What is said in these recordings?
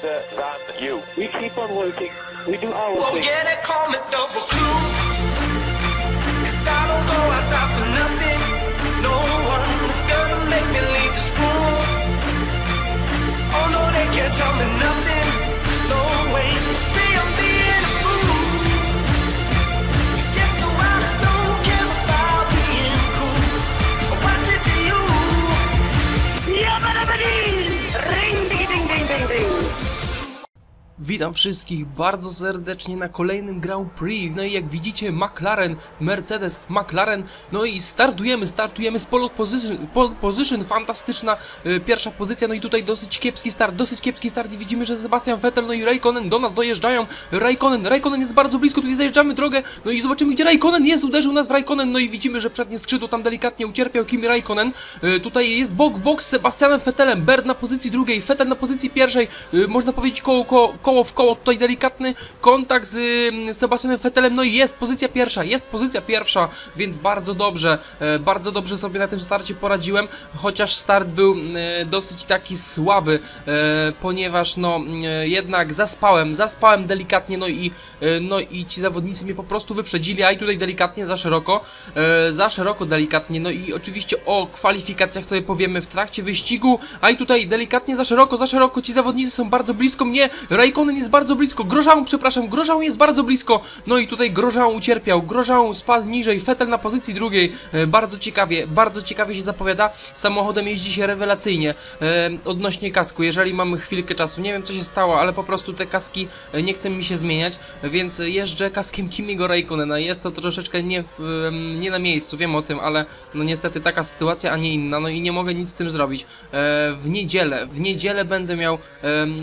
faster than you. We keep on working. We do our Well, thing. yeah, they call me double cruise. Cause I don't go outside for nothing. No one is gonna make me leave this room. Oh no, they can't tell me nothing. No way. Witam wszystkich bardzo serdecznie na kolejnym Grand Prix. No i jak widzicie McLaren, Mercedes, McLaren. No i startujemy, startujemy z pole position, position fantastyczna y, pierwsza pozycja. No i tutaj dosyć kiepski start, dosyć kiepski start i widzimy, że Sebastian Vettel no i Raikkonen do nas dojeżdżają. Raikkonen, Raikkonen jest bardzo blisko, tutaj zajeżdżamy drogę. No i zobaczymy gdzie Raikkonen jest, uderzył nas w Raikkonen. No i widzimy, że przednie skrzydło tam delikatnie ucierpiał Kimi Raikkonen. Y, tutaj jest bok w bok z Sebastianem Vettelem, Berd na pozycji drugiej, Vettel na pozycji pierwszej. Y, można powiedzieć koło, koło w koło, tutaj delikatny kontakt z y, Sebastianem Vettelem, no i jest pozycja pierwsza, jest pozycja pierwsza, więc bardzo dobrze, e, bardzo dobrze sobie na tym starcie poradziłem, chociaż start był e, dosyć taki słaby, e, ponieważ no e, jednak zaspałem, zaspałem delikatnie, no i no i ci zawodnicy mnie po prostu wyprzedzili, a i tutaj delikatnie za szeroko, za szeroko delikatnie, no i oczywiście o kwalifikacjach sobie powiemy w trakcie wyścigu, a i tutaj delikatnie za szeroko, za szeroko, ci zawodnicy są bardzo blisko mnie, Raikkonen jest bardzo blisko, Grożałą, przepraszam, Grożałą jest bardzo blisko, no i tutaj Grożałą ucierpiał, Grożałą spadł niżej, Vettel na pozycji drugiej, e, bardzo ciekawie, bardzo ciekawie się zapowiada, samochodem jeździ się rewelacyjnie, e, odnośnie kasku, jeżeli mamy chwilkę czasu, nie wiem co się stało, ale po prostu te kaski e, nie chcą mi się zmieniać, więc jeżdżę kaskiem Kimigo Raikkonena, jest to troszeczkę nie, nie na miejscu, wiem o tym, ale no niestety taka sytuacja, a nie inna, no i nie mogę nic z tym zrobić. W niedzielę, w niedzielę będę miał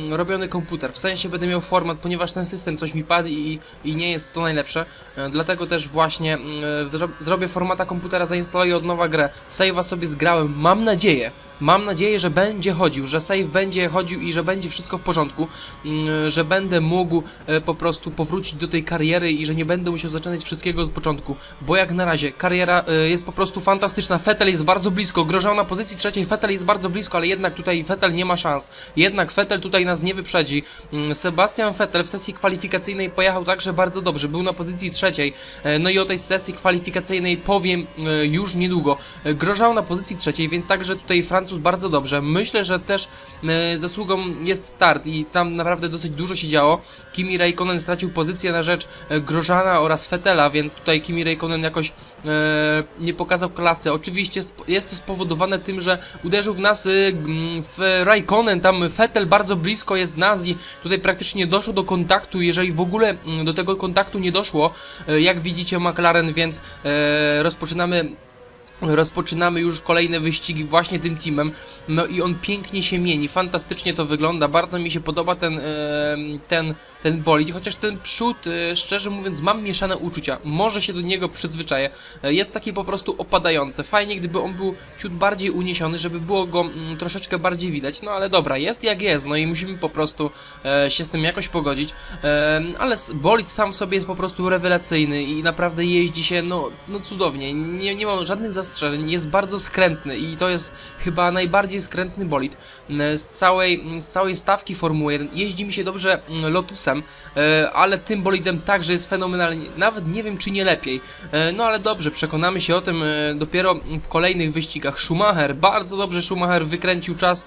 robiony komputer, w sensie będę miał format, ponieważ ten system coś mi padł i, i nie jest to najlepsze, e, dlatego też właśnie mm, e, zro- zrobię formata komputera, zainstaluję od nowa grę, save'a sobie zgrałem, mam nadzieję, Mam nadzieję, że będzie chodził, że save będzie chodził i że będzie wszystko w porządku, mm, że będę mógł e, po prostu powrócić do tej kariery i że nie będę musiał zaczynać wszystkiego od początku, bo jak na razie kariera e, jest po prostu fantastyczna, Vettel jest bardzo blisko, grożał na pozycji trzeciej, Vettel jest bardzo blisko, ale jednak tutaj Vettel nie ma szans, jednak Vettel tutaj nas nie wyprzedzi, Mm, Sebastian Vettel w sesji kwalifikacyjnej pojechał także bardzo dobrze, był na pozycji trzeciej, e, no i o tej sesji kwalifikacyjnej powiem już niedługo, grożał na pozycji trzeciej, więc także tutaj Francuz bardzo dobrze. Myślę, że też e, zasługą jest start i tam naprawdę dosyć dużo się działo. Kimi Raikkonen stracił pozycję na rzecz e, Grożana oraz Fetela, więc tutaj Kimi Raikkonen jakoś e, nie pokazał klasy. Oczywiście jest to spowodowane tym, że uderzył w nas w Raikkonen, tam Fetel bardzo blisko jest nas i tutaj praktycznie nie doszło do kontaktu, jeżeli w ogóle m, do tego kontaktu nie doszło, jak widzicie McLaren, więc rozpoczynamy Rozpoczynamy już kolejne wyścigi właśnie tym teamem. No i on pięknie się mieni, fantastycznie to wygląda. Bardzo mi się podoba ten, em, ten, ten bolid, chociaż ten przód, e, szczerze mówiąc, mam mieszane uczucia. Może się do niego przyzwyczaję. E, Jest taki po prostu opadający. Fajnie, gdyby on był ciut bardziej uniesiony, żeby było go mm, troszeczkę bardziej widać. No ale dobra, jest jak jest, no i musimy po prostu e, się z tym jakoś pogodzić. Em, ale bolid sam w sobie jest po prostu rewelacyjny i naprawdę jeździ się no, no cudownie. Nie, nie mam żadnych zastrzeżeń, jest bardzo skrętny i to jest chyba najbardziej skrętny bolid Mm, z całej, z całej stawki Formuły 1. Jeździ mi się dobrze mm, E, ale tym bolidem także jest fenomenalnie, nawet nie wiem czy nie lepiej. E, No ale dobrze, przekonamy się o tym e, dopiero w kolejnych wyścigach. Schumacher, bardzo dobrze Schumacher wykręcił czas,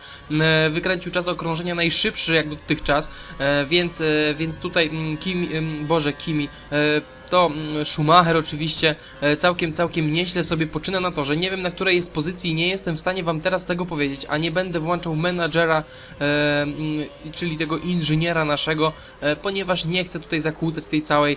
wykręcił czas okrążenia najszybszy jak dotychczas, więc, więc tutaj Kimi, Boże Kimi, to mm, Schumacher oczywiście e, całkiem, całkiem nieźle sobie poczyna na torze. Nie wiem na której jest pozycji, nie jestem w stanie wam teraz tego powiedzieć, a nie będę włączał menadżera, e, mm, czyli tego inżyniera naszego, e, ponieważ nie chcę tutaj zakłócać tej całej,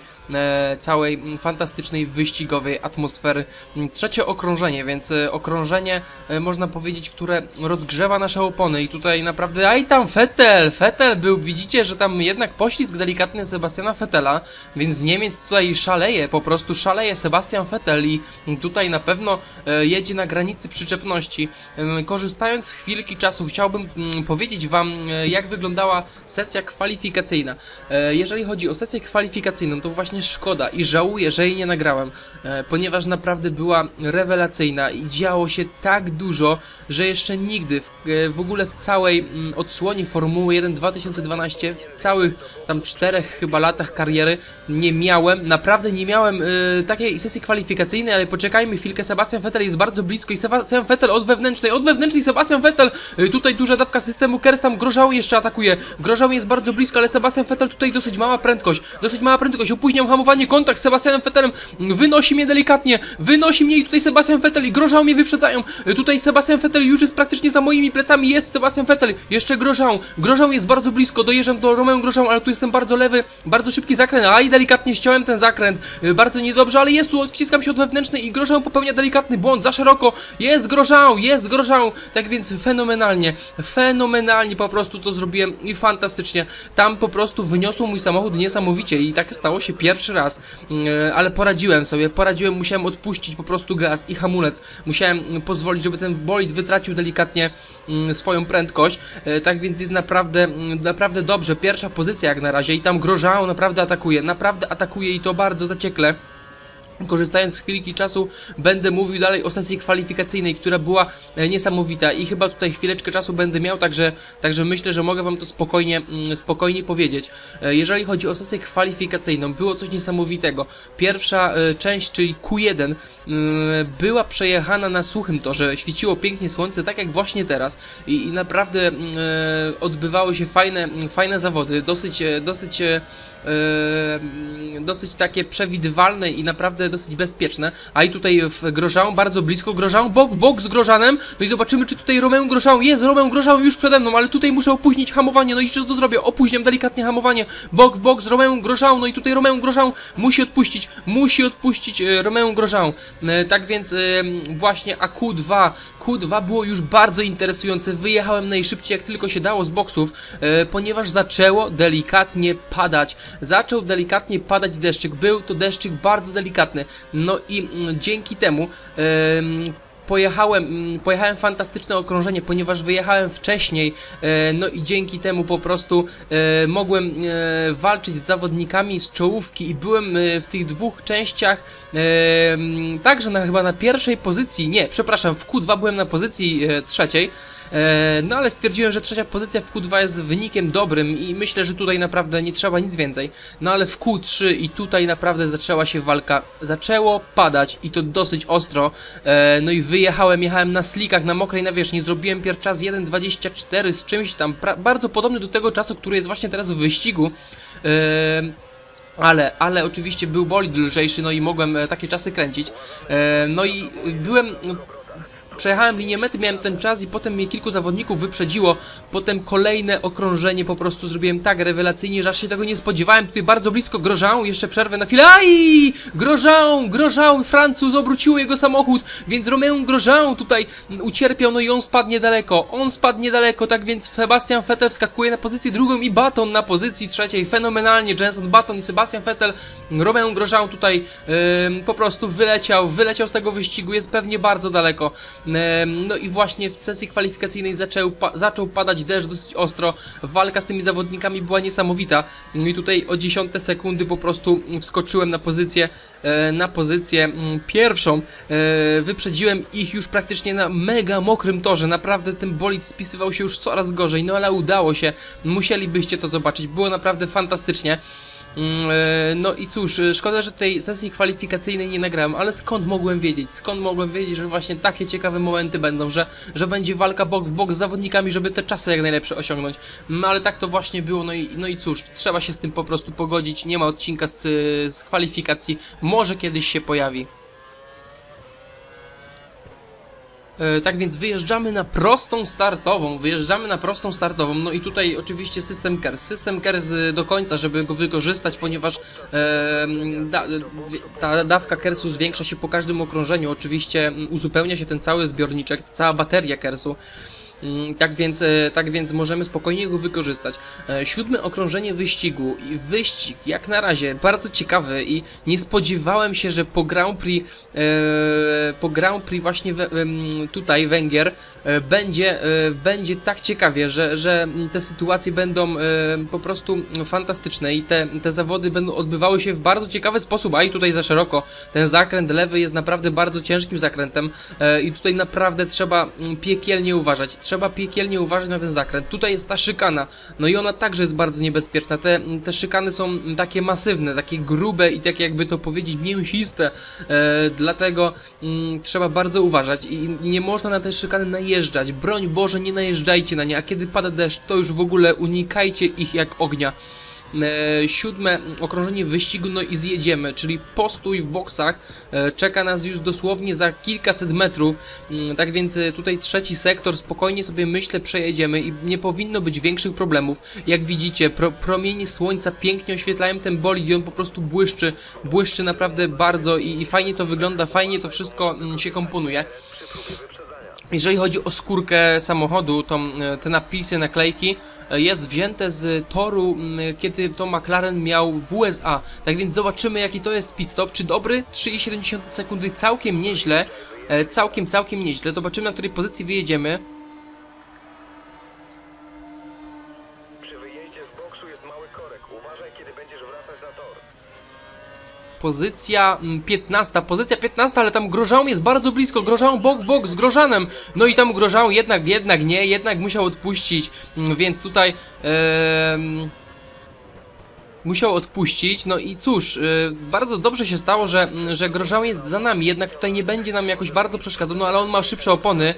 całej mm, fantastycznej wyścigowej atmosfery. Trzecie okrążenie, więc okrążenie można powiedzieć, które rozgrzewa nasze opony i tutaj naprawdę, aj tam Vettel, Vettel był, widzicie, że tam jednak poślizg delikatny Sebastiana Vettela, więc Niemiec tutaj szaleje, po prostu szaleje Sebastian Vettel i tutaj na pewno e, jedzie na granicy przyczepności. Korzystając z chwilki czasu chciałbym mm, powiedzieć Wam e, jak wyglądała sesja kwalifikacyjna. E, Jeżeli chodzi o sesję kwalifikacyjną to właśnie szkoda i żałuję, że jej nie nagrałem, ponieważ naprawdę była rewelacyjna i działo się tak dużo, że jeszcze nigdy w, w ogóle w całej mm, odsłonie Formuły 1 2012, w całych tam czterech chyba latach kariery nie miałem, naprawdę nie miałem e, takiej sesji kwalifikacyjnej, ale poczekajmy chwilkę, Sebastian Vettel jest bardzo blisko i Sebastian Vettel od wewnętrznej, od wewnętrznej Sebastian Vettel, e, tutaj duża dawka systemu Kers tam Grożał jeszcze atakuje, Grożał jest bardzo blisko, ale Sebastian Vettel tutaj dosyć mała prędkość, dosyć mała prędkość, opóźniam hamowanie, kontakt z Sebastianem Vettelem, wynosi mnie delikatnie, wynosi mnie i tutaj Sebastian Vettel i Grożał mnie wyprzedzają, E, tutaj Sebastian Vettel już jest praktycznie za moimi plecami, jest Sebastian Vettel, jeszcze Grożał, Grożał jest bardzo blisko, dojeżdżam do Romeo Grożał, ale tu jestem bardzo lewy, bardzo szybki zakręt, a i delikatnie ściąłem ten zakręt, e, bardzo niedobrze, ale jest tu, wciskam się od wewnętrznej i Grożał popełnia delikatny błąd, za szeroko, jest Grożał, jest Grożał, tak więc fenomenalnie, fenomenalnie po prostu to zrobiłem i fantastycznie, tam po prostu wyniosło mój samochód niesamowicie i tak stało się pierwszy raz, E, ale poradziłem sobie, poradziłem, musiałem odpuścić po prostu gaz i hamulec, musiałem mm, pozwolić, żeby ten bolid wytracił delikatnie mm, swoją prędkość, E, tak więc jest naprawdę, mm, naprawdę dobrze, pierwsza pozycja jak na razie i tam Grożał naprawdę atakuje, naprawdę atakuje i to bardzo zaciekle. Korzystając z chwilki czasu, będę mówił dalej o sesji kwalifikacyjnej, która była e, niesamowita i chyba tutaj chwileczkę czasu będę miał, także, także myślę, że mogę Wam to spokojnie, mm, spokojnie powiedzieć. E, Jeżeli chodzi o sesję kwalifikacyjną, było coś niesamowitego. Pierwsza e, część, czyli Q1, mm, była przejechana na suchym torze, świeciło pięknie słońce, tak jak właśnie teraz i, naprawdę mm, odbywały się fajne, fajne zawody, dosyć, dosyć dosyć takie przewidywalne i naprawdę dosyć bezpieczne. A i tutaj w bardzo blisko Grożan, bok bok z Grożanem. No i zobaczymy, czy tutaj Romeo Grożan jest. Romeo Grożan już przede mną, ale tutaj muszę opóźnić hamowanie. No i co to zrobię? Opóźniam delikatnie hamowanie. Bok bok z Romeo Grożan. No i tutaj Romeo Grożan musi odpuścić. Musi odpuścić e, Romeo Grożan. E, tak więc e, właśnie a Q2 Q2 było już bardzo interesujące. Wyjechałem najszybciej jak tylko się dało z boksów, ponieważ zaczęło delikatnie padać. Zaczął delikatnie padać deszczyk. Był to deszczyk bardzo delikatny. No i mm, dzięki temu em, pojechałem, mm, pojechałem fantastyczne okrążenie, ponieważ wyjechałem wcześniej, e, no i dzięki temu po prostu e, mogłem e, walczyć z zawodnikami z czołówki i byłem w tych dwóch częściach także na, chyba na pierwszej pozycji, nie, przepraszam, w Q2 byłem na pozycji trzeciej, No ale stwierdziłem, że trzecia pozycja w Q2 jest wynikiem dobrym i myślę, że tutaj naprawdę nie trzeba nic więcej. No ale w Q3 i tutaj naprawdę zaczęła się walka. Zaczęło padać i to dosyć ostro. E, No i wyjechałem, jechałem na slikach, na mokrej nawierzchni. Zrobiłem pierwszy czas 1.24 z czymś tam bardzo podobny do tego czasu, który jest właśnie teraz w wyścigu. E, ale, ale oczywiście był bolid lżejszy, no i mogłem e, takie czasy kręcić. E, no i byłem przejechałem linię mety, miałem ten czas i potem mnie kilku zawodników wyprzedziło. Potem kolejne okrążenie po prostu zrobiłem tak rewelacyjnie, że aż się tego nie spodziewałem. Tutaj bardzo blisko Grożał, jeszcze przerwę na chwilę. Aj! Grożał, Grożał, Francuz obróciło jego samochód, więc Romeo Grożał tutaj ucierpiał, no i on spadnie daleko. On spadnie daleko, tak więc Sebastian Vettel wskakuje na pozycję drugą i Baton na pozycji trzeciej. Fenomenalnie Jenson Baton i Sebastian Vettel. Romeo Grożał tutaj ym, po prostu wyleciał, wyleciał z tego wyścigu, jest pewnie bardzo daleko. No i właśnie w sesji kwalifikacyjnej zaczął, pa zaczął padać deszcz dosyć ostro. Walka z tymi zawodnikami była niesamowita. No i tutaj o dziesiąte sekundy po prostu wskoczyłem na pozycję, e, na pozycję mm, pierwszą. E, Wyprzedziłem ich już praktycznie na mega mokrym torze. Naprawdę ten bolid spisywał się już coraz gorzej, no ale udało się. Musielibyście to zobaczyć. Było naprawdę fantastycznie. Mm, e, No i cóż, e, szkoda, że tej sesji kwalifikacyjnej nie nagrałem, ale skąd mogłem wiedzieć? Skąd mogłem wiedzieć, że właśnie takie ciekawe momenty będą, że, że będzie walka bok w bok z zawodnikami, żeby te czasy jak najlepsze osiągnąć. No ale tak to właśnie było, no i, no i cóż, trzeba się z tym po prostu pogodzić, nie ma odcinka z, z kwalifikacji, może kiedyś się pojawi. E, Tak więc wyjeżdżamy na prostą startową, wyjeżdżamy na prostą startową, no i tutaj oczywiście system KERS, system KERS y, do końca, żeby go wykorzystać, ponieważ e, da, ta dawka KERSu zwiększa się po każdym okrążeniu, oczywiście uzupełnia się ten cały zbiorniczek, cała bateria KERSu. Mm, Tak więc, e, tak więc możemy spokojnie go wykorzystać. E, Siódme okrążenie wyścigu i wyścig jak na razie bardzo ciekawy i nie spodziewałem się, że po Grand Prix e, po Grand Prix właśnie tutaj Węgier będzie, będzie tak ciekawie, że, że te sytuacje będą po prostu fantastyczne i te, te zawody będą odbywały się w bardzo ciekawy sposób, a i tutaj za szeroko. Ten zakręt lewy jest naprawdę bardzo ciężkim zakrętem i tutaj naprawdę trzeba mm, piekielnie uważać. Trzeba piekielnie uważać na ten zakręt. Tutaj jest ta szykana, no i ona także jest bardzo niebezpieczna. Te, te szykany są takie masywne, takie grube i takie jakby to powiedzieć mięsiste, e, dlatego mm, trzeba bardzo uważać i nie można na te szykany najeżdżać. Broń Boże, nie najeżdżajcie na nie, a kiedy pada deszcz, to już w ogóle unikajcie ich jak ognia siódme okrążenie wyścigu, no i zjedziemy, czyli postój w boksach e, czeka nas już dosłownie za kilkaset metrów, Mm, tak więc e, tutaj trzeci sektor spokojnie sobie myślę przejedziemy i nie powinno być większych problemów. Jak widzicie, pro, promienie słońca pięknie oświetlają ten bolid i on po prostu błyszczy, błyszczy naprawdę bardzo i, i fajnie to wygląda, fajnie to wszystko mm, się komponuje. Jeżeli chodzi o skórkę samochodu, to te napisy, naklejki e, jest wzięte z toru, kiedy to McLaren miał w USA. Tak więc zobaczymy jaki to jest pit stop. Czy dobry? 3,7 sekundy, całkiem nieźle. E, Całkiem, całkiem nieźle. Zobaczymy na której pozycji wyjedziemy. Pozycja mm, 15, pozycja 15, ale tam Grożał jest bardzo blisko, Grożał bok bok z Grożanem, no i tam Grożał jednak, jednak nie, jednak musiał odpuścić, mm, więc tutaj em, musiał odpuścić, no i cóż, y, bardzo dobrze się stało, że, mm, że Grożał jest za nami, jednak tutaj nie będzie nam jakoś bardzo przeszkadzał, no ale on ma szybsze opony,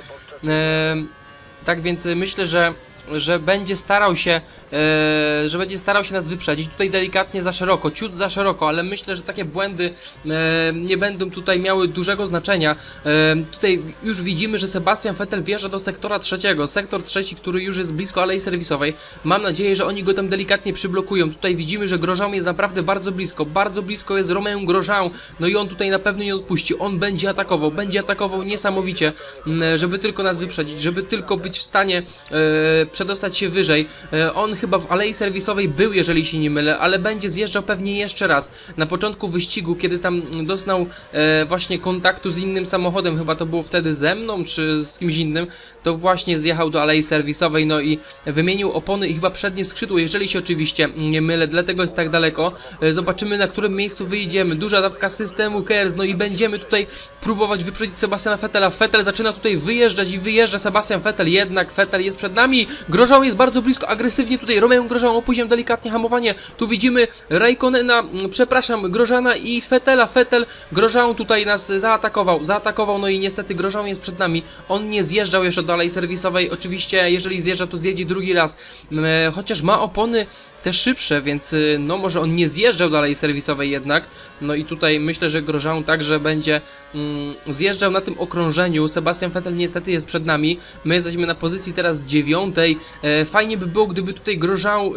tak więc y, myślę, że że będzie starał się, e, że będzie starał się nas wyprzedzić. Tutaj delikatnie za szeroko, ciut za szeroko, ale myślę, że takie błędy e, nie będą tutaj miały dużego znaczenia. E, tutaj już widzimy, że Sebastian Vettel wjeżdża do sektora trzeciego. Sektor trzeci, który już jest blisko alei serwisowej. Mam nadzieję, że oni go tam delikatnie przyblokują. Tutaj widzimy, że Grosjean jest naprawdę bardzo blisko. Bardzo blisko jest Romain Grosjean. No i on tutaj na pewno nie odpuści. On będzie atakował, będzie atakował niesamowicie, m, żeby tylko nas wyprzedzić, żeby tylko być w stanie e, przedostać się wyżej. E, on chyba w alei serwisowej był, jeżeli się nie mylę, ale będzie zjeżdżał pewnie jeszcze raz. Na początku wyścigu, kiedy tam doznał e, właśnie kontaktu z innym samochodem, chyba to było wtedy ze mną, czy z kimś innym, to właśnie zjechał do alei serwisowej, no i wymienił opony i chyba przednie skrzydło, jeżeli się oczywiście nie mylę, dlatego jest tak daleko. E, Zobaczymy, na którym miejscu wyjdziemy. Duża dawka systemu KERS, no i będziemy tutaj próbować wyprzedzić Sebastiana Vettela. Vettel zaczyna tutaj wyjeżdżać i wyjeżdża Sebastian Vettel, jednak Vettel jest przed nami. Grożał jest bardzo blisko, agresywnie tutaj. Romeo Grożał opóźniał delikatnie hamowanie. Tu widzimy Raikkonena, mm, przepraszam, Grożana i Vettela. Vettel, Grożał tutaj nas zaatakował, zaatakował, no i niestety Grożał jest przed nami. On nie zjeżdżał jeszcze do alei serwisowej. Oczywiście, jeżeli zjeżdża, to zjedzie drugi raz. Mm, e, Chociaż ma opony te szybsze, więc y, no może on nie zjeżdżał dalej serwisowej jednak. No i tutaj myślę, że Grosjean także będzie mm, zjeżdżał na tym okrążeniu. Sebastian Vettel niestety jest przed nami. My jesteśmy na pozycji teraz dziewiątej. E, fajnie by było, gdyby tutaj Grosjean y,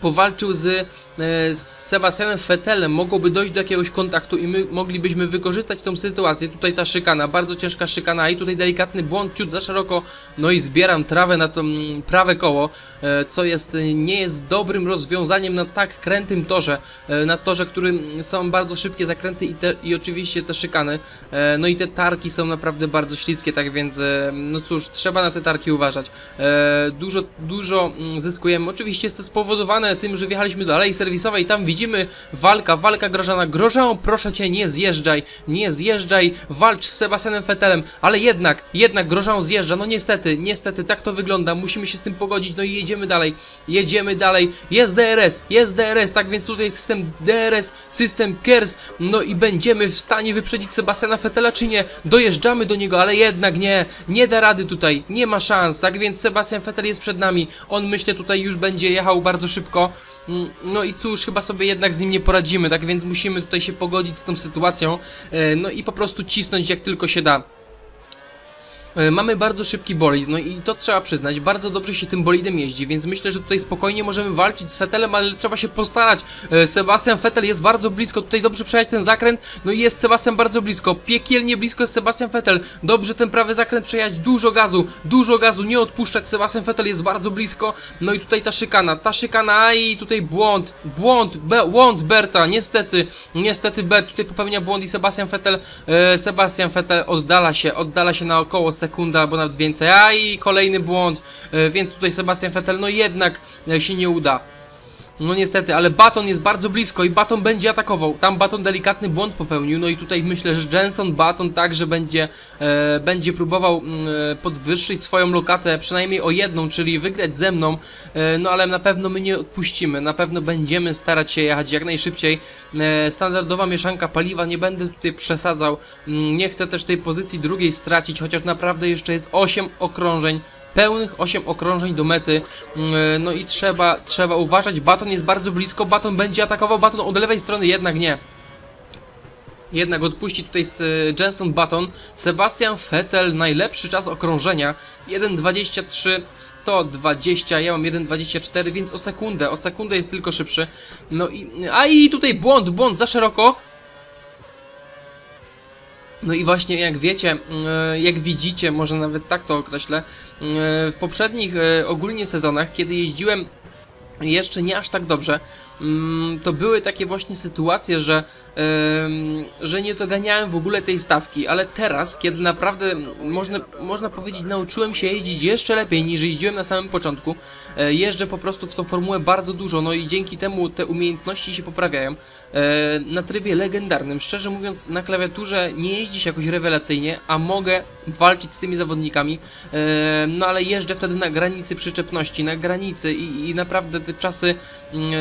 powalczył z, z Sebastianem Vettelem, mogłoby dojść do jakiegoś kontaktu i my moglibyśmy wykorzystać tą sytuację. Tutaj ta szykana, bardzo ciężka szykana i tutaj delikatny błąd, ciut za szeroko, no i zbieram trawę na to mm, prawe koło, e, co jest, nie jest dobrym rozwiązaniem na tak krętym torze, e, na torze, którym są bardzo szybkie zakręty i, te, i oczywiście te szykany, e, no i te tarki są naprawdę bardzo śliskie, tak więc, e, no cóż, trzeba na te tarki uważać. E, Dużo, dużo mm, zyskujemy, oczywiście jest to spowodowane tym, że wjechaliśmy do alei serwisowej, tam widzimy walka, walka Grożana. Grożan, proszę cię, nie zjeżdżaj, nie zjeżdżaj, walcz z Sebastianem Vettelem, ale jednak, jednak Grożan zjeżdża, no niestety, niestety, tak to wygląda, musimy się z tym pogodzić, no i jedziemy dalej, jedziemy dalej, jest DRS, jest DRS, tak więc tutaj system DRS, system KERS, no i będziemy w stanie wyprzedzić Sebastiana Vettela, czy nie, dojeżdżamy do niego, ale jednak nie, nie da rady tutaj, nie ma szans, tak więc Sebastian Vettel jest przed nami, on myślę tutaj już będzie jechał bardzo szybko, No i cóż, chyba sobie jednak z nim nie poradzimy, tak więc musimy tutaj się pogodzić z tą sytuacją, e, no i po prostu cisnąć jak tylko się da. E, Mamy bardzo szybki bolid, no i to trzeba przyznać, bardzo dobrze się tym bolidem jeździ, więc myślę, że tutaj spokojnie możemy walczyć z Fetelem, ale trzeba się postarać. E, Sebastian Vettel jest bardzo blisko, tutaj dobrze przejechać ten zakręt, no i jest Sebastian bardzo blisko, piekielnie blisko jest Sebastian Vettel, dobrze ten prawy zakręt przejechać, dużo gazu, dużo gazu, nie odpuszczać, Sebastian Vettel jest bardzo blisko, no i tutaj ta szykana, ta szykana i tutaj błąd, błąd, be, błąd Berta, niestety, niestety Bert tutaj popełnia błąd i Sebastian Vettel, e, Sebastian Vettel oddala się, oddala się na około sekunda, albo nawet więcej, a i kolejny błąd, e, więc tutaj Sebastian Vettel no jednak e, się nie uda. No niestety, ale Baton jest bardzo blisko i Baton będzie atakował. Tam Baton delikatny błąd popełnił, no i tutaj myślę, że Jenson Baton także będzie, e, będzie próbował mm, e, podwyższyć swoją lokatę przynajmniej o jedną, czyli wygrać ze mną, e, no ale na pewno my nie odpuścimy, na pewno będziemy starać się jechać jak najszybciej. E, standardowa mieszanka paliwa, nie będę tutaj przesadzał, mm, nie chcę też tej pozycji drugiej stracić, chociaż naprawdę jeszcze jest 8 okrążeń pełnych 8 okrążeń do mety. Mm, No i trzeba, trzeba uważać. Baton jest bardzo blisko. Baton będzie atakował. Baton od lewej strony jednak nie. Jednak odpuści tutaj z e, Jenson Button. Sebastian Vettel, najlepszy czas okrążenia 1.23, 120, ja mam 1.24, więc o sekundę, o sekundę jest tylko szybszy. No i, a i tutaj błąd, błąd za szeroko. No i właśnie jak wiecie, e, jak widzicie, może nawet tak to określę, e, w poprzednich e, ogólnie sezonach, kiedy jeździłem jeszcze nie aż tak dobrze, mm, to były takie właśnie sytuacje, że, że nie doganiałem w ogóle tej stawki, ale teraz, kiedy naprawdę można, można powiedzieć, nauczyłem się jeździć jeszcze lepiej niż jeździłem na samym początku, e, jeżdżę po prostu w tą formułę bardzo dużo, no i dzięki temu te umiejętności się poprawiają. E, Na trybie legendarnym, szczerze mówiąc, na klawiaturze nie jeździ się jakoś rewelacyjnie, a mogę walczyć z tymi zawodnikami, e, no ale jeżdżę wtedy na granicy przyczepności, na granicy i, i naprawdę te czasy mm,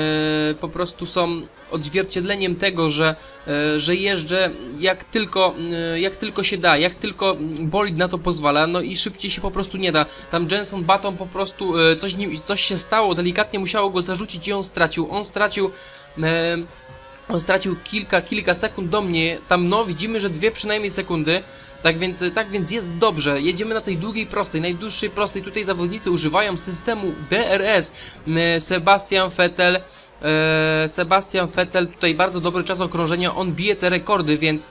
po prostu są odzwierciedleniem tego, że, e, że jeżdżę jak tylko, e, jak tylko się da, jak tylko bolid na to pozwala, no i szybciej się po prostu nie da. Tam Jenson Button po prostu e, coś, nim, coś się stało, delikatnie musiało go zarzucić i on stracił. On stracił. On stracił kilka, kilka sekund do mnie. Tam no widzimy, że dwie przynajmniej sekundy. Tak więc, tak więc jest dobrze. Jedziemy na tej długiej prostej, najdłuższej prostej. Tutaj zawodnicy używają systemu DRS. Sebastian Vettel. E, Sebastian Vettel tutaj bardzo dobry czas okrążenia, on bije te rekordy, więc,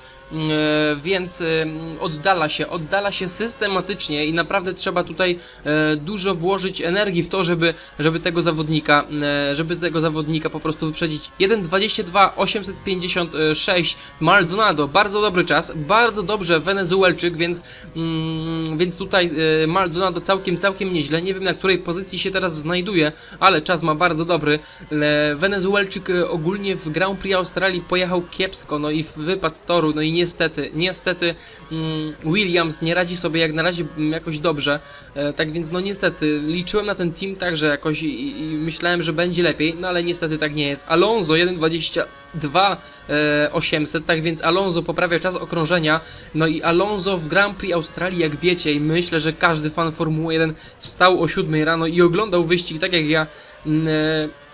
więc e, oddala się, oddala się systematycznie i naprawdę trzeba tutaj e, dużo włożyć energii w to, żeby, żeby tego zawodnika, e, żeby tego zawodnika po prostu wyprzedzić. 1.22 856 Maldonado, bardzo dobry czas, bardzo dobrze Wenezuelczyk, więc, mm, więc tutaj e, Maldonado całkiem, całkiem nieźle. Nie wiem na której pozycji się teraz znajduje, ale czas ma bardzo dobry. E, Wenezuelczyk e, ogólnie w Grand Prix Australii pojechał kiepsko, no i wypadł z toru, no i niestety, niestety mm, Williams nie radzi sobie jak na razie mm, jakoś dobrze, e, tak więc no niestety liczyłem na ten team także jakoś i, i myślałem, że będzie lepiej, no ale niestety tak nie jest. Alonso 1.22 e, 800, tak więc Alonso poprawia czas okrążenia, no i Alonso w Grand Prix Australii, jak wiecie i myślę, że każdy fan Formuły 1 wstał o 7 rano i oglądał wyścig tak jak ja, mm, e,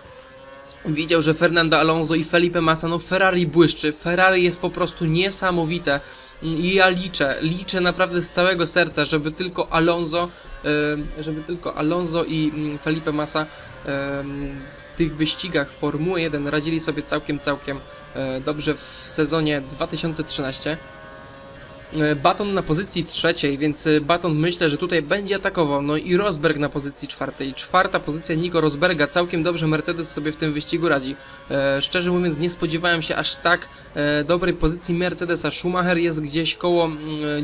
widział, że Fernando Alonso i Felipe Massa, no Ferrari błyszczy, Ferrari jest po prostu niesamowite i ja liczę, liczę naprawdę z całego serca, żeby tylko Alonso, żeby tylko Alonso i mm, Felipe Massa w tych wyścigach Formuły 1 radzili sobie całkiem, całkiem e, dobrze w sezonie 2013. E, Baton na pozycji trzeciej, więc e, Baton myślę, że tutaj będzie atakował. No i Rosberg na pozycji czwartej. Czwarta pozycja Nico Rosberga. Całkiem dobrze Mercedes sobie w tym wyścigu radzi. E, szczerze mówiąc, nie spodziewałem się aż tak e, dobrej pozycji Mercedesa. Schumacher jest gdzieś koło mm,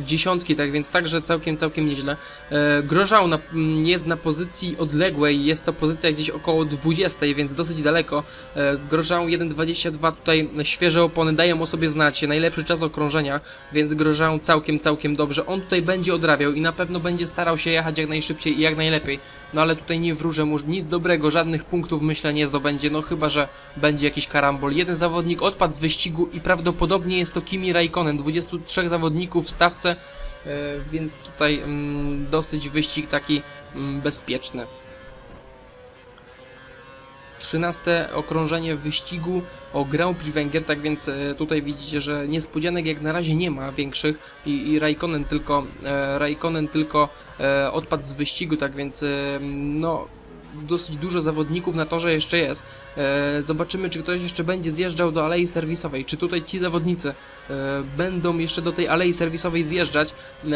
dziesiątki, tak więc także całkiem, całkiem nieźle. E, Grożał na, mm, jest na pozycji odległej. Jest to pozycja gdzieś około 20, więc dosyć daleko. E, Grożał 1.22 tutaj świeże opony dają o sobie znać. Najlepszy czas okrążenia, więc Grożał całkiem, całkiem dobrze. On tutaj będzie odrabiał i na pewno będzie starał się jechać jak najszybciej i jak najlepiej. No ale tutaj nie wróżę mu nic dobrego, żadnych punktów myślę nie zdobędzie, no chyba, że będzie jakiś karambol. Jeden zawodnik odpadł z wyścigu i prawdopodobnie jest to Kimi Raikkonen. 23 zawodników w stawce, e, więc tutaj mm, dosyć wyścig taki mm, bezpieczny. 13 okrążenie wyścigu o Grand Prix Węgier, tak więc e, tutaj widzicie, że niespodzianek jak na razie nie ma większych i, i Raikkonen tylko, e, Raikkonen tylko e, odpadł z wyścigu, tak więc e, no dosyć dużo zawodników na torze jeszcze jest. E, zobaczymy, czy ktoś jeszcze będzie zjeżdżał do alei serwisowej, czy tutaj ci zawodnicy będą jeszcze do tej alei serwisowej zjeżdżać. E,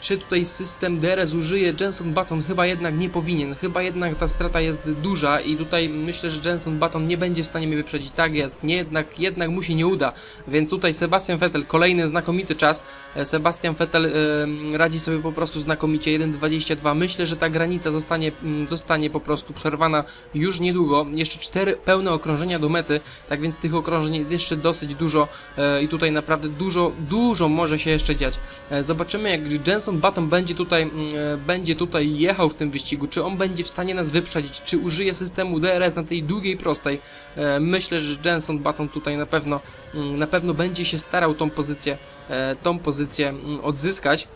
czy tutaj system DRS użyje Jenson Button? Chyba jednak nie powinien, chyba jednak ta strata jest duża i tutaj myślę, że Jenson Button nie będzie w stanie mnie wyprzedzić, tak jest, nie, jednak, jednak mu się nie uda, więc tutaj Sebastian Vettel, kolejny znakomity czas, E, Sebastian Vettel e, radzi sobie po prostu znakomicie. 1.22, myślę, że ta granica zostanie, mm, zostanie po prostu przerwana już niedługo, jeszcze cztery pełne okrążenia do mety, tak więc tych okrążeń jest jeszcze dosyć dużo. E, i tutaj naprawdę dużo, dużo może się jeszcze dziać. E, Zobaczymy jak Jenson Button będzie tutaj, mm, e, będzie tutaj jechał w tym wyścigu, czy on będzie w stanie nas wyprzedzić, czy użyje systemu DRS na tej długiej prostej. E, Myślę, że Jenson Button tutaj na pewno, mm, na pewno będzie się starał tą pozycję, tą pozycję mm, odzyskać.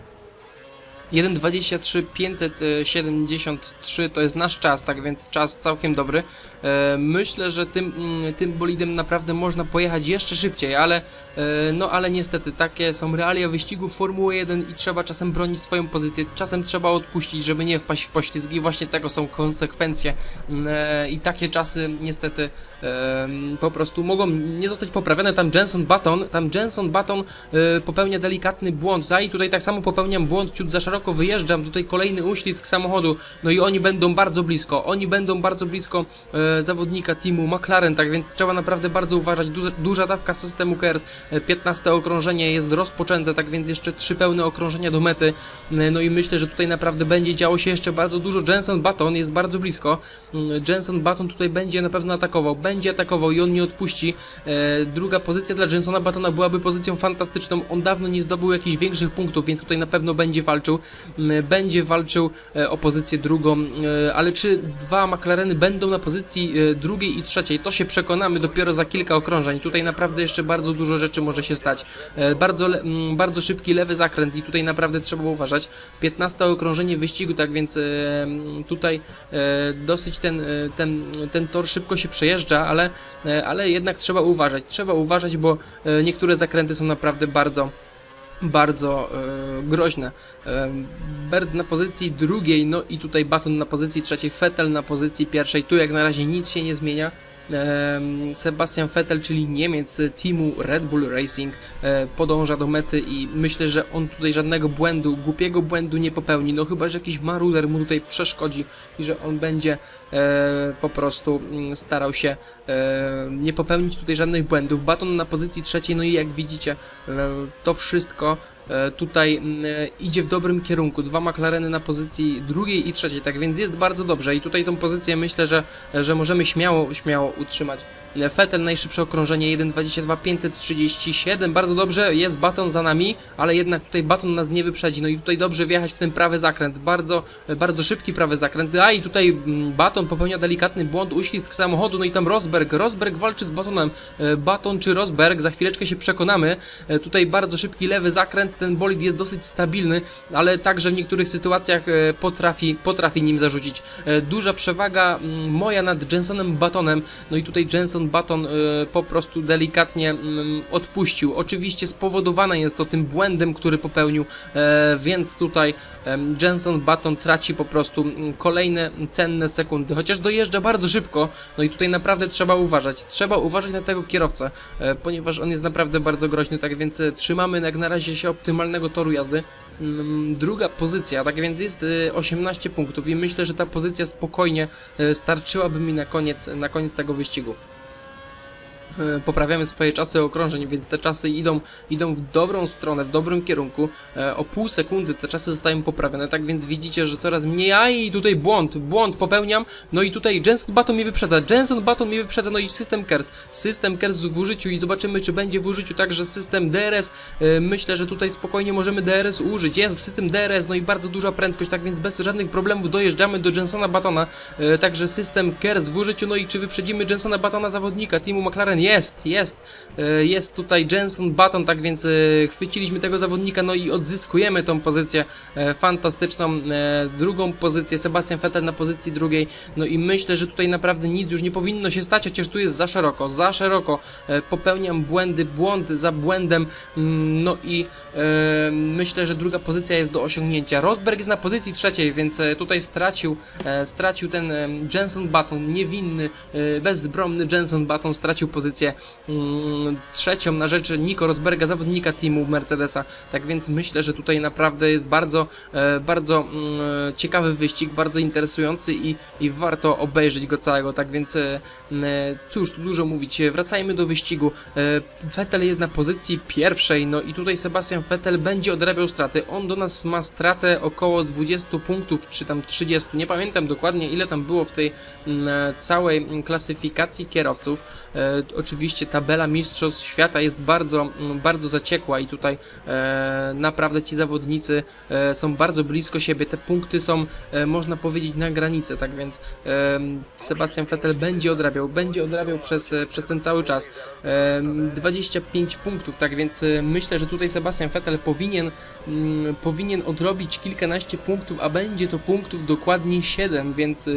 1.23 573 to jest nasz czas, tak więc czas całkiem dobry. E, Myślę, że tym, mm, tym bolidem naprawdę można pojechać jeszcze szybciej, ale e, no ale niestety takie są realia wyścigu Formuły 1 i trzeba czasem bronić swoją pozycję, czasem trzeba odpuścić, żeby nie wpaść w poślizgi. I właśnie tego są konsekwencje Mm, e, i takie czasy niestety po prostu mogą nie zostać poprawione. Tam Jenson Button, tam Jenson Button popełnia delikatny błąd, ja i tutaj tak samo popełniam błąd, ciut za szeroko wyjeżdżam, tutaj kolejny uślizg samochodu, no i oni będą bardzo blisko, oni będą bardzo blisko zawodnika teamu McLaren, tak więc trzeba naprawdę bardzo uważać, duża, duża dawka systemu KERS, e, 15 okrążenie jest rozpoczęte, tak więc jeszcze trzy pełne okrążenia do mety, E, no i myślę, że tutaj naprawdę będzie działo się jeszcze bardzo dużo, Jenson Button jest bardzo blisko, Mm, Jenson Button tutaj będzie na pewno atakował, będzie atakował i on nie odpuści. E, druga pozycja dla Jensona Buttona byłaby pozycją fantastyczną. On dawno nie zdobył jakichś większych punktów, więc tutaj na pewno będzie walczył. Mm, Będzie walczył e, o pozycję drugą, e, ale czy dwa McLareny będą na pozycji e, drugiej i trzeciej, to się przekonamy dopiero za kilka okrążeń. Tutaj naprawdę jeszcze bardzo dużo rzeczy może się stać. E, Bardzo, mm, bardzo szybki lewy zakręt i tutaj naprawdę trzeba uważać. 15 okrążenie wyścigu, tak więc e, mm, tutaj dosyć ten, ten, ten tor szybko się przejeżdża, ale, ale jednak trzeba uważać. Trzeba uważać, bo niektóre zakręty są naprawdę bardzo bardzo e, groźne. E, Bird na pozycji drugiej, no i tutaj Baton na pozycji trzeciej, Vettel na pozycji pierwszej. Tu jak na razie nic się nie zmienia. Sebastian Vettel, czyli Niemiec teamu Red Bull Racing, e, podąża do mety i myślę, że on tutaj żadnego błędu, głupiego błędu nie popełni. No chyba, że jakiś maruder mu tutaj przeszkodzi i że on będzie e, po prostu mm, starał się e, nie popełnić tutaj żadnych błędów. Baton na pozycji trzeciej, no i jak widzicie, to wszystko tutaj mm, e, idzie w dobrym kierunku. Dwa McLareny na pozycji drugiej i trzeciej, tak więc jest bardzo dobrze i tutaj tą pozycję myślę, że, że możemy śmiało, śmiało utrzymać. Fetel najszybsze okrążenie 1.22 537, bardzo dobrze, jest baton za nami, ale jednak tutaj baton nas nie wyprzedzi, no i tutaj dobrze wjechać w ten prawy zakręt, bardzo, bardzo szybki prawy zakręt, a i tutaj mm, baton popełnia delikatny błąd, uślizg samochodu, no i tam Rosberg, Rosberg walczy z batonem, E, baton czy Rosberg, za chwileczkę się przekonamy, E, tutaj bardzo szybki lewy zakręt, ten bolid jest dosyć stabilny, ale także w niektórych sytuacjach e, potrafi, potrafi nim zarzucić. E, Duża przewaga mm, moja nad Jensonem Batonem, no i tutaj Jenson Baton e, po prostu delikatnie mm, odpuścił. Oczywiście spowodowane jest to tym błędem, który popełnił, e, więc tutaj Jenson Baton traci po prostu mm, kolejne cenne sekundy, chociaż dojeżdża bardzo szybko, no i tutaj naprawdę trzeba uważać. Trzeba uważać na tego kierowcę, e, ponieważ on jest naprawdę bardzo groźny, tak więc e, trzymamy jak na razie się optymalnego toru jazdy. Mm, Druga pozycja, tak więc jest e, 18 punktów i myślę, że ta pozycja spokojnie starczyłaby mi na koniec, na koniec tego wyścigu poprawiamy swoje czasy okrążeń, więc te czasy idą, idą w dobrą stronę, w dobrym kierunku. E, O pół sekundy te czasy zostają poprawione, tak więc widzicie, że coraz mniej. A i tutaj błąd, błąd popełniam. No i tutaj Jenson Button mnie wyprzedza, Jenson Button mnie wyprzedza, no i system KERS. System KERS w użyciu i zobaczymy, czy będzie w użyciu także system DRS. E, Myślę, że tutaj spokojnie możemy DRS użyć. Jest system DRS, no i bardzo duża prędkość, tak więc bez żadnych problemów dojeżdżamy do Jensona Battona. E, Także system KERS w użyciu, no i czy wyprzedzimy Jensona Battona zawodnika teamu McLaren jest, jest, e, jest tutaj Jenson Button, tak więc e, chwyciliśmy tego zawodnika, no i odzyskujemy tą pozycję e, fantastyczną, drugą pozycję, Sebastian Vettel na pozycji drugiej, no i myślę, że tutaj naprawdę nic już nie powinno się stać, chociaż tu jest za szeroko, za szeroko, popełniam błędy, błąd za błędem, mm, no i myślę, że druga pozycja jest do osiągnięcia. Rosberg jest na pozycji trzeciej, więc tutaj stracił, stracił ten Jenson Button, niewinny, bezbromny Jenson Button stracił pozycję mm, trzecią na rzecz Nico Rosberga, zawodnika teamu Mercedesa. Tak więc myślę, że tutaj naprawdę jest bardzo, e, bardzo mm, ciekawy wyścig, bardzo interesujący i, i warto obejrzeć go całego. Tak więc e, m, cóż tu dużo mówić. Wracajmy do wyścigu. E, Vettel jest na pozycji pierwszej, no i tutaj Sebastian Vettel będzie odrabiał straty. On do nas ma stratę około 20 punktów, czy tam 30. Nie pamiętam dokładnie ile tam było w tej całej klasyfikacji kierowców. E, oczywiście tabela Mistrzostw Świata jest bardzo, m, bardzo zaciekła i tutaj e, naprawdę ci zawodnicy e, są bardzo blisko siebie. Te punkty są, e, można powiedzieć, na granicy, tak więc e, Sebastian Vettel będzie odrabiał, będzie odrabiał przez, e, przez ten cały czas. E, 25 punktów, tak więc e, myślę, że tutaj Sebastian Vettel powinien, mm, powinien odrobić kilkanaście punktów, a będzie to punktów dokładnie 7, więc e,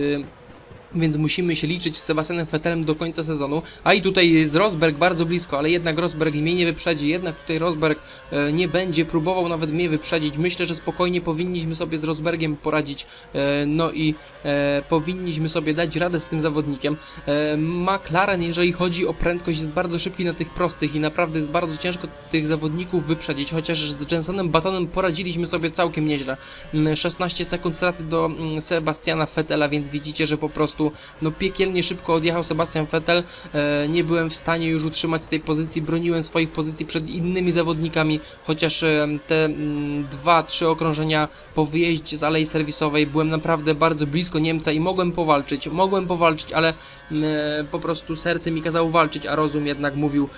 więc musimy się liczyć z Sebastianem Vettelem do końca sezonu. A i tutaj jest Rosberg bardzo blisko, ale jednak Rosberg mnie nie wyprzedzi. Jednak tutaj Rosberg e, nie będzie próbował nawet mnie wyprzedzić. Myślę, że spokojnie powinniśmy sobie z Rosbergiem poradzić. E, no i e, powinniśmy sobie dać radę z tym zawodnikiem. E, McLaren, jeżeli chodzi o prędkość, jest bardzo szybki na tych prostych i naprawdę jest bardzo ciężko tych zawodników wyprzedzić. Chociaż z Jensonem Batonem poradziliśmy sobie całkiem nieźle. Mm, 16 sekund straty do mm, Sebastiana Vettela, więc widzicie, że po prostu no piekielnie szybko odjechał Sebastian Vettel. E, nie byłem w stanie już utrzymać tej pozycji, broniłem swoich pozycji przed innymi zawodnikami, chociaż e, te mm, dwa, trzy okrążenia po wyjeździe z alei serwisowej byłem naprawdę bardzo blisko Niemca i mogłem powalczyć, mogłem powalczyć, ale mm, e, po prostu serce mi kazało walczyć, a rozum jednak mówił,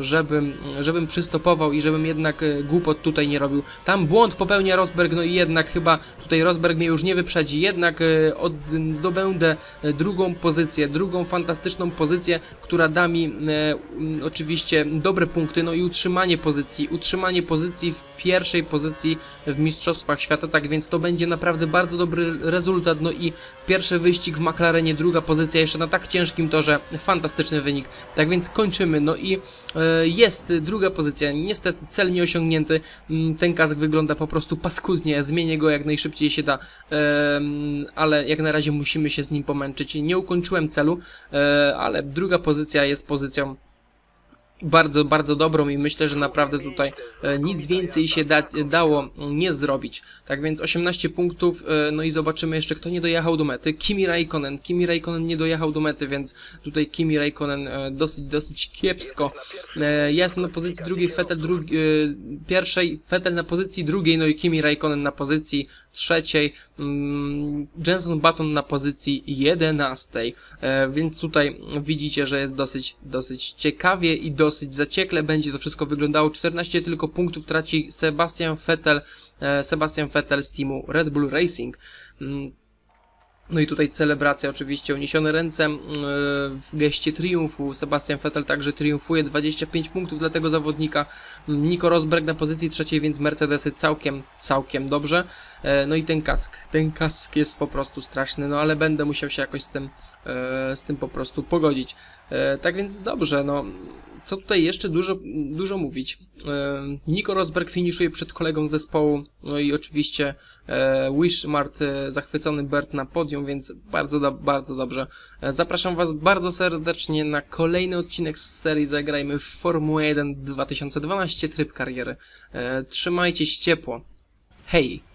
żebym, żebym przystopował i żebym jednak głupot tutaj nie robił. Tam błąd popełnia Rosberg, no i jednak chyba tutaj Rosberg mnie już nie wyprzedzi, jednak od, zdobędę drugą pozycję, drugą fantastyczną pozycję, która da mi e, oczywiście dobre punkty, no i utrzymanie pozycji, utrzymanie pozycji w pierwszej pozycji w Mistrzostwach Świata, tak więc to będzie naprawdę bardzo dobry rezultat, no i pierwszy wyścig w McLarenie, druga pozycja jeszcze na tak ciężkim torze, fantastyczny wynik, tak więc kończymy, no i e, jest druga pozycja, niestety cel nieosiągnięty, Mm, ten kask wygląda po prostu paskudnie, zmienię go jak najszybciej się da, ale jak na razie musimy się z nim pomęczyć, nie ukończyłem celu, e, ale druga pozycja jest pozycją bardzo, bardzo dobrą i myślę, że naprawdę tutaj e, nic więcej się da, dało nie zrobić. Tak więc 18 punktów, e, no i zobaczymy jeszcze kto nie dojechał do mety. Kimi Raikkonen. Kimi Raikkonen nie dojechał do mety, więc tutaj Kimi Raikkonen e, dosyć, dosyć kiepsko. Ja jestem na pozycji drugiej, Vettel drugi, pierwszej, Vettel na pozycji drugiej, no i Kimi Raikkonen na pozycji trzeciej, mm, Jenson Button na pozycji jedenastej, e, więc tutaj widzicie, że jest dosyć, dosyć ciekawie i dosyć zaciekle będzie to wszystko wyglądało. 14 tylko punktów traci Sebastian Vettel, e, Sebastian Vettel z teamu Red Bull Racing. Mm, no i tutaj celebracja oczywiście, uniesione ręce mm, w geście triumfu. Sebastian Vettel także triumfuje, 25 punktów dla tego zawodnika. Nico Rosberg na pozycji trzeciej, więc Mercedesy całkiem, całkiem dobrze. E, No i ten kask, ten kask jest po prostu straszny, no ale będę musiał się jakoś z tym, e, z tym po prostu pogodzić. E, Tak więc dobrze, no co tutaj jeszcze dużo, dużo mówić. Nico Rosberg finiszuje przed kolegą zespołu, no i oczywiście Wishmart zachwycony Bert na podium, więc bardzo, do, bardzo dobrze. Zapraszam Was bardzo serdecznie na kolejny odcinek z serii Zagrajmy w Formułę 1 2012 tryb kariery. Trzymajcie się ciepło. Hej!